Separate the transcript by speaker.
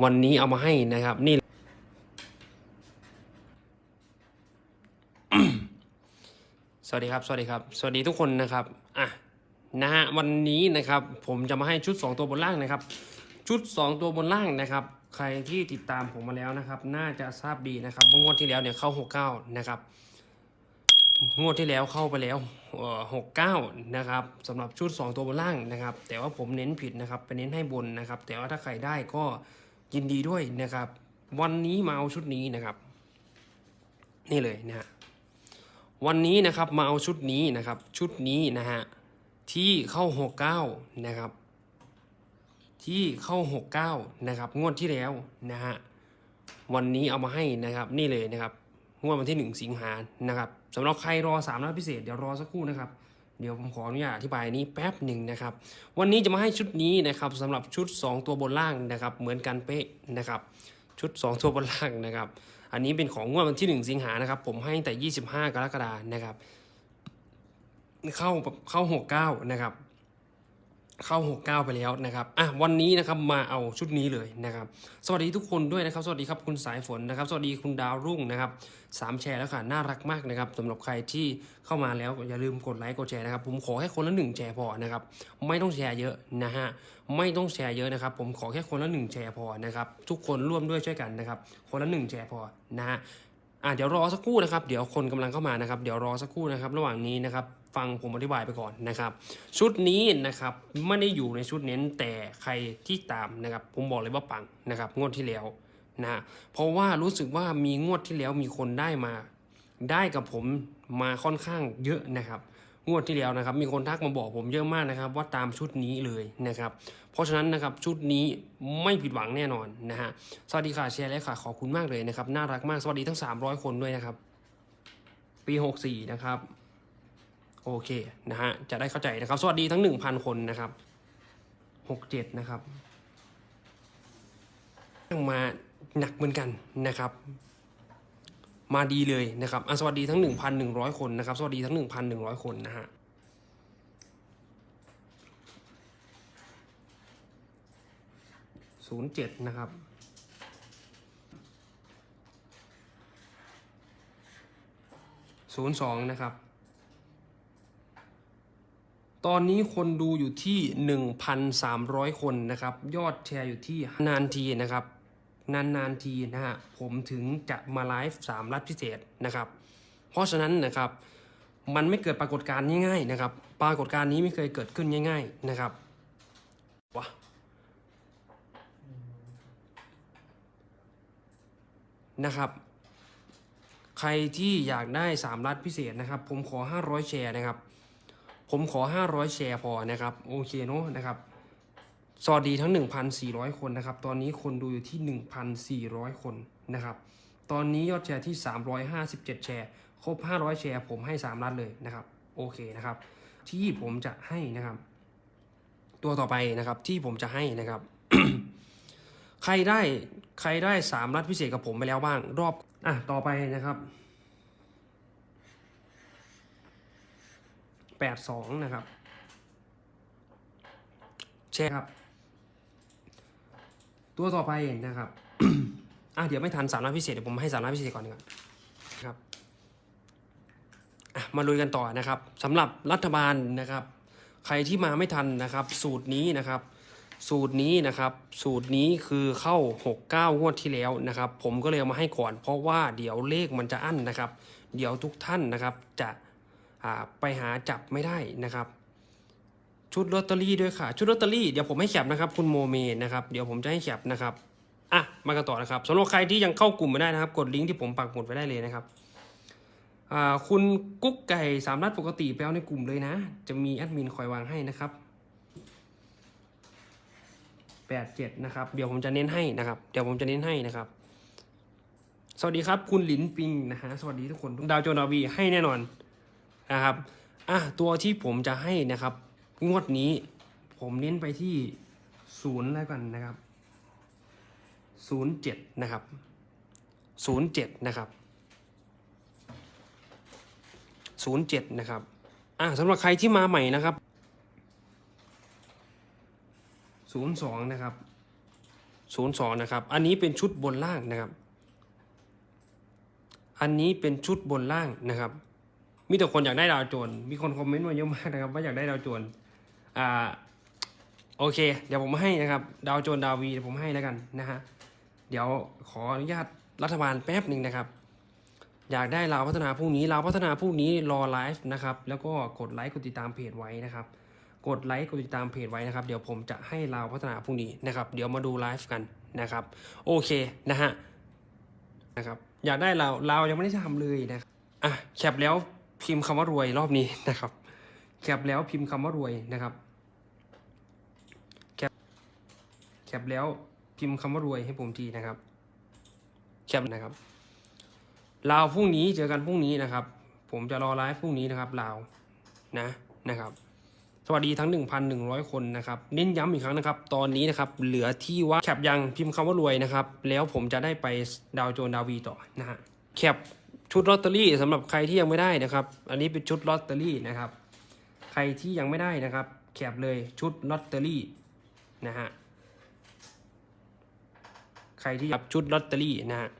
Speaker 1: วันนี้เอามาให้นะครับ นี่ สวัสดีครับ สวัสดีครับ สวัสดีทุกคนนะครับอะนะฮะวันนี้นะครับผมจะมาให้ชุด 2 ตัวบนล่างนะครับ ชุด 2 ตัวบนล่างนะครับใครที่ติดตามผมมาแล้วนะครับ น่าจะทราบดีนะครับว่างวดที่แล้วเนี่ยเข้า69นะครับงวดที่แล้วเข้าไปแล้วหกเก้านะครับสำหรับชุด 2 ตัวบนล่างนะครับ แต่ว่าผมเน้นผิดนะครับไปเน้นให้บนนะครับ แต่ว่าถ้าใครได้ก็ ยินดีด้วยนะครับ วันนี้มาเอาชุดนี้นะครับ นี่เลยนะฮะวันนี้นะครับมาเอาชุดนี้นะครับ ชุดนี้นะฮะที่เข้า69นะครับ ที่เข้า69นะครับ งวดที่แล้วนะฮะวันนี้เอามาให้นะครับ นี่เลยนะครับงวดวันที่1สิงหานะครับสำหรับใครรอ3นัดพิเศษเดี๋ยวรอสักครู่นะครับ เดี๋ยวผมขออนุญาตอธิบายนี้แป๊บหนึ่งนะครับ วันนี้จะมาให้ชุดนี้นะครับสำหรับชุด 2 ตัวบนล่างนะครับ เหมือนกันเป๊ะนะครับ ชุด 2 ตัวบนล่างนะครับ อันนี้เป็นของงวดวันที่ 1 สิงหานะครับ ผมให้ตั้งแต่ 25 กรกฎานะครับ เข้าเข้า69นะครับ เข้า 69 ไปแล้วนะครับ อะ วันนี้นะครับ มาเอาชุดนี้เลยนะครับ สวัสดีทุกคนด้วยนะครับ สวัสดีครับคุณสายฝนนะครับ สวัสดีคุณดาวรุ่งนะครับสามแชร์แล้วค่ะ น่ารักมากนะครับสำหรับใครที่เข้ามาแล้วอย่าลืมกดไลค์ กดแชร์นะครับ ผมขอแค่คนละหนึ่งแชร์พอนะครับ ไม่ต้องแชร์เยอะนะฮะ ไม่ต้องแชร์เยอะนะครับ ผมขอแค่คนละหนึ่งแชร์พอนะครับ ทุกคนร่วมด้วยช่วยกันนะครับ คนละหนึ่งแชร์พอนะฮะ อะเดี๋ยวรอสักครู่นะครับ เดี๋ยวคนกำลังเข้ามานะครับ เดี๋ยวรอสักครู่นะครับ ระหว่างนี้นะครับ ฟังผมอธิบายไปก่อนนะครับ ชุดนี้นะครับไม่ได้อยู่ในชุดเน้นแต่ใครที่ตามนะครับ ผมบอกเลยว่าปังนะครับ งวดที่แล้วนะฮะเพราะว่ารู้สึกว่ามีงวดที่แล้วมีคนได้มา ได้กับผมมาค่อนข้างเยอะนะครับ งวดที่แล้วนะครับมีคนทักมาบอกผมเยอะมากนะครับ ว่าตามชุดนี้เลยนะครับ เพราะฉะนั้นนะครับชุดนี้ไม่ผิดหวังแน่นอนนะฮะสวัสดีค่ะแชร์และค่ะขอบคุณมากเลยนะครับน่ารักมากสวัสดีทั้ง 300 คนด้วยนะครับ ปี 64 นะครับ โอเคนะฮะจะได้เข้าใจนะครับ สวัสดีทั้ง 1,000 คนนะครับ 67 นะครับมาหนักเหมือนกันนะครับ มาดีเลยนะครับอะสวัสดีทั้ง 1,100 คนนะครับ สวัสดีทั้ง 1,100 คนนะฮะศูนย์เจ็ดนะครับศูนย์สองนะครับ ตอนนี้คนดูอยู่ที่หนึ่งพันสามร้อยคนนะครับ ยอดแชร์อยู่ที่นานทีนะครับ นานๆทีนะฮะผมถึงจะมาไลฟ์สามรัฐพิเศษนะครับ เพราะฉะนั้นนะครับมันไม่เกิดปรากฏการณ์ง่ายๆนะครับ ปรากฏการณ์นี้ไม่เคยเกิดขึ้นง่าย ๆนะครับวะนะครับ ใครที่อยากได้3รัฐพิเศษนะครับ ผมขอ 500 แชร์นะครับ ผมขอ 500 แชร์พอนะครับ โอเคเนาะนะครับ สวัสดีทั้ง 1,400 คนนะครับ ตอนนี้คนดูอยู่ที่ 1,400 คนนะครับ ตอนนี้ยอดแชร์ที่ 357 แชร์ ครบ 500 แชร์ผมให้3รัฐเลยนะครับ โอเคนะครับ ที่ผมจะให้นะครับ ตัวต่อไปนะครับที่ผมจะให้นะครับ ใครได้ใครได้สามรัฐพิเศษกับผมไปแล้วบ้าง รอบ อะ ต่อไปนะครับแปดสองนะครับแชร์ครับ ตัวต่อไปนะครับ อะเดี๋ยวไม่ทันสามรัฐพิเศษเดี๋ยวผมให้สามรัฐพิเศษก่อนดีกว่านะครับมาลุยกันต่อนะครับสำหรับรัฐบาลนะครับ ใครที่มาไม่ทันนะครับ สูตรนี้นะครับ สูตรนี้นะครับ สูตรนี้คือเข้า 69งวดที่แล้วนะครับ ผมก็เลยเอามาให้ก่อน เพราะว่าเดี๋ยวเลขมันจะอั้นนะครับ เดี๋ยวทุกท่านนะครับจะอ่าไปหาจับไม่ได้นะครับ ชุดลอตเตอรี่ด้วยค่ะ ชุดลอตเตอรี่เดี๋ยวผมให้แคปนะครับคุณโมเมนะครับเดี๋ยวผมจะให้แคปนะครับอะมากันต่อนะครับสำหรับใครที่ยังเข้ากลุ่มไม่ได้นะครับ กดลิงก์ที่ผมปักหมุดไว้ได้เลยนะครับอ่าคุณกุ๊กไก่สามนัดปกติไปเอาในกลุ่มเลยนะ จะมีแอดมินคอยวางให้นะครับแปดเจ็ดนะครับเดี๋ยวผมจะเน้นให้นะครับเดี๋ยวผมจะเน้นให้นะครับ สวัสดีครับคุณหลินปิงนะฮะสวัสดีทุกคนดาวโจนาวีให้แน่นอนนะครับอะตัวที่ผมจะให้นะครับ งวดนี้ผมเน้นไปที่ศูนย์แล้วกันนะครับศูนย์เจ็ดนะครับศูนย์เจ็ดนะครับศูนย์เจ็ดนะครับอะสำหรับใครที่มาใหม่นะครับศูนย์สองนะครับศูนย์สองนะครับ อันนี้เป็นชุดบนล่างนะครับ อันนี้เป็นชุดบนล่างนะครับ มีแต่คนอยากได้ดาวโจร มีคนคอมเมนต์มาเยอะมากนะครับ ว่าอยากได้ดาวโจร อ่า โอเค เดี๋ยวผมให้นะครับ ดาวโจรดาววีเดี๋ยวผมให้แล้วกันนะฮะ เดี๋ยวขออนุญาตรัฐบาลแป๊บหนึ่งนะครับ อยากได้ลาวพัฒนาพรุ่งนี้ลาวพัฒนาพรุ่งนี้รอไลฟ์นะครับ แล้วก็กดไลค์กดติดตามเพจไว้นะครับ กดไลค์กดติดตามเพจไว้นะครับ เดี๋ยวผมจะให้ลาวพัฒนาพรุ่งนี้นะครับ เดี๋ยวมาดูไลฟ์กันนะครับ โอเคนะฮะ นะครับ อยากได้ลาวลาวยังไม่ได้ทำเลยนะครับอะแคปแล้ว พิมพ์คำว่ารวยรอบนี้นะครับ แคปแล้วพิมพ์คำว่ารวยนะครับแคปแคปแล้วพิมพ์คำว่ารวยให้ผมทีนะครับแคปนะครับลาวพรุ่งนี้เจอกันพรุ่งนี้นะครับ ผมจะรอไลฟ์พรุ่งนี้นะครับลาวนะนะครับ สวัสดีทั้ง 1,100 คนนะครับ เน้นย้ำอีกครั้งนะครับ ตอนนี้นะครับ เหลือที่ว่าแคปยังพิมพ์คำว่ารวยนะครับ แล้วผมจะได้ไปดาวโจนดาววีต่อนะฮะแคป ชุดลอตเตอรี่สำหรับใครที่ยังไม่ได้นะครับ อันนี้เป็นชุดลอตเตอรี่นะครับ ใครที่ยังไม่ได้นะครับ แคบเลยชุดลอตเตอรี่นะฮะ ใครที่รับชุดลอตเตอรี่นะฮะ